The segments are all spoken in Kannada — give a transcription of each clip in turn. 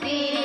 ते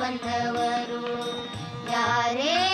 ಬಂದವರು ಯಾರೇ